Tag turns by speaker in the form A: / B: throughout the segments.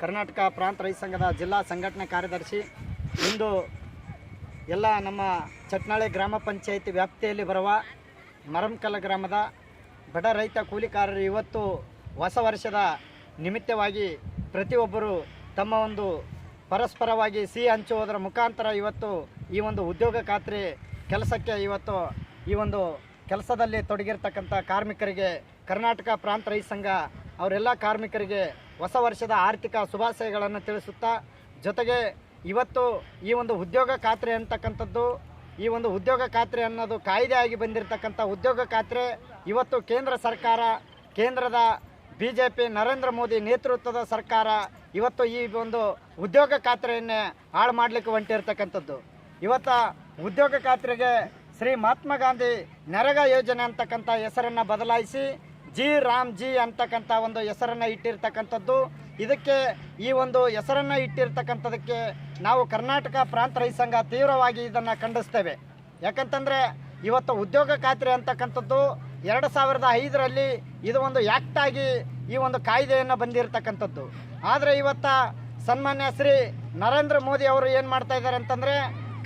A: ಕರ್ನಾಟಕ ಪ್ರಾಂತ ರೈತ ಸಂಘದ ಜಿಲ್ಲಾ ಸಂಘಟನೆ ಕಾರ್ಯದರ್ಶಿ. ಇಂದು ಎಲ್ಲ ನಮ್ಮ ಚಟ್ನಾಳೆ ಗ್ರಾಮ ಪಂಚಾಯಿತಿ ವ್ಯಾಪ್ತಿಯಲ್ಲಿ ಬರುವ ಮರಂಕಲ ಗ್ರಾಮದ ಬಡ ರೈತ ಕೂಲಿಕಾರರು ಇವತ್ತು ಹೊಸ ವರ್ಷದ ನಿಮಿತ್ತವಾಗಿ ಪ್ರತಿಯೊಬ್ಬರು ತಮ್ಮ ಒಂದು ಪರಸ್ಪರವಾಗಿ ಸಿಹಿ ಹಂಚುವುದರ ಮುಖಾಂತರ ಇವತ್ತು ಈ ಒಂದು ಉದ್ಯೋಗ ಖಾತ್ರಿ ಕೆಲಸಕ್ಕೆ ಇವತ್ತು ಈ ಒಂದು ಕೆಲಸದಲ್ಲಿ ತೊಡಗಿರ್ತಕ್ಕಂಥ ಕಾರ್ಮಿಕರಿಗೆ ಕರ್ನಾಟಕ ಪ್ರಾಂತ ರೈತ ಸಂಘ, ಅವರೆಲ್ಲ ಕಾರ್ಮಿಕರಿಗೆ ಹೊಸ ವರ್ಷದ ಆರ್ಥಿಕ ಶುಭಾಶಯಗಳನ್ನು ತಿಳಿಸುತ್ತಾ, ಜೊತೆಗೆ ಇವತ್ತು ಈ ಒಂದು ಉದ್ಯೋಗ ಖಾತ್ರಿ ಅಂತಕ್ಕಂಥದ್ದು ಈ ಒಂದು ಉದ್ಯೋಗ ಖಾತ್ರಿ ಅನ್ನೋದು ಕಾಯ್ದೆಯಾಗಿ ಬಂದಿರತಕ್ಕಂಥ ಉದ್ಯೋಗ ಖಾತ್ರಿ ಇವತ್ತು ಕೇಂದ್ರ ಸರ್ಕಾರ, ಕೇಂದ್ರದ B J P Narendra Modi ನೇತೃತ್ವದ ಸರ್ಕಾರ ಇವತ್ತು ಈ ಒಂದು ಉದ್ಯೋಗ ಖಾತ್ರಿಯನ್ನೇ ಹಾಳು ಮಾಡಲಿಕ್ಕೆ ಹೊಂಟಿರ್ತಕ್ಕಂಥದ್ದು. ಇವತ್ತು ಉದ್ಯೋಗ ಖಾತ್ರಿಗೆ ಶ್ರೀ ಮಹಾತ್ಮ ಗಾಂಧಿ ನರೇಗಾ ಯೋಜನೆ ಅಂತಕ್ಕಂಥ ಹೆಸರನ್ನು ಬದಲಾಯಿಸಿ ಜಿ ರಾಮ್ ಜಿ ಅಂತಕ್ಕಂಥ ಒಂದು ಹೆಸರನ್ನು ಇಟ್ಟಿರ್ತಕ್ಕಂಥದ್ದು. ಇದಕ್ಕೆ ಈ ಒಂದು ಹೆಸರನ್ನು ಇಟ್ಟಿರ್ತಕ್ಕಂಥದಕ್ಕೆ ನಾವು ಕರ್ನಾಟಕ ಪ್ರಾಂತ ರೈತ ಸಂಘ ತೀವ್ರವಾಗಿ ಇದನ್ನು ಖಂಡಿಸ್ತೇವೆ. ಯಾಕಂತಂದರೆ ಇವತ್ತು ಉದ್ಯೋಗ ಖಾತ್ರಿ ಅಂತಕ್ಕಂಥದ್ದು ಎರಡು ಸಾವಿರದ ಐದರಲ್ಲಿ ಇದು ಒಂದು ಆ್ಯಕ್ಟಾಗಿ ಈ ಒಂದು ಕಾಯ್ದೆಯನ್ನು ಬಂದಿರತಕ್ಕಂಥದ್ದು. ಆದರೆ ಇವತ್ತ ಸನ್ಮಾನ್ಯ ಶ್ರೀ ನರೇಂದ್ರ ಮೋದಿ ಅವರು ಏನು ಮಾಡ್ತಾ ಇದ್ದಾರೆ ಅಂತಂದರೆ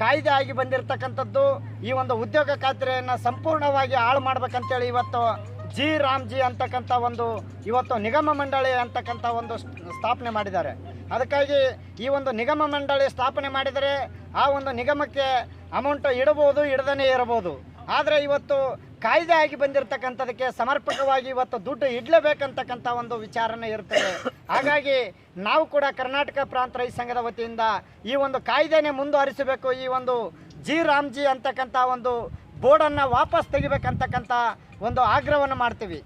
A: ಕಾಯ್ದೆ ಆಗಿ ಬಂದಿರತಕ್ಕಂಥದ್ದು ಈ ಒಂದು ಉದ್ಯೋಗ ಖಾತ್ರಿಯನ್ನು ಸಂಪೂರ್ಣವಾಗಿ ಹಾಳು ಮಾಡ್ಬೇಕಂತೇಳಿ ಇವತ್ತು ಜಿ ರಾಮ್ ಜಿ ಅಂತಕ್ಕಂಥ ಒಂದು ಇವತ್ತು ನಿಗಮ ಮಂಡಳಿ ಅಂತಕ್ಕಂಥ ಒಂದು ಸ್ಥಾಪನೆ ಮಾಡಿದ್ದಾರೆ. ಅದಕ್ಕಾಗಿ ಈ ಒಂದು ನಿಗಮ ಮಂಡಳಿ ಸ್ಥಾಪನೆ ಮಾಡಿದರೆ ಆ ಒಂದು ನಿಗಮಕ್ಕೆ ಅಮೌಂಟ್ ಇಡಬಹುದು ಇಡದೇ ಇರಬಹುದು. ಆದರೆ ಇವತ್ತು ಕಾಯ್ದೆ ಆಗಿ ಬಂದಿರತಕ್ಕಂಥದಕ್ಕೆ ಸಮರ್ಪಕವಾಗಿ ಇವತ್ತು ದುಡ್ಡು ಇಡಲೇಬೇಕಂತಕ್ಕಂಥ ಒಂದು ವಿಚಾರನೆ ಇರ್ತದೆ. ಹಾಗಾಗಿ ನಾವು ಕೂಡ ಕರ್ನಾಟಕ ಪ್ರಾಂತ ರೈತ ಸಂಘದ ವತಿಯಿಂದ ಈ ಒಂದು ಕಾಯ್ದೆನೇ ಮುಂದುವರಿಸಬೇಕು. ಈ ಒಂದು ಜಿ ರಾಮ್ಜಿ ಅಂತಕ್ಕಂಥ ಒಂದು ಬೋರ್ಡನ್ನು ವಾಪಸ್ ತೆಗಿಬೇಕಂತಕ್ಕಂಥ ಒಂದು ಆಗ್ರಹವನ್ನು ಮಾಡ್ತೀವಿ.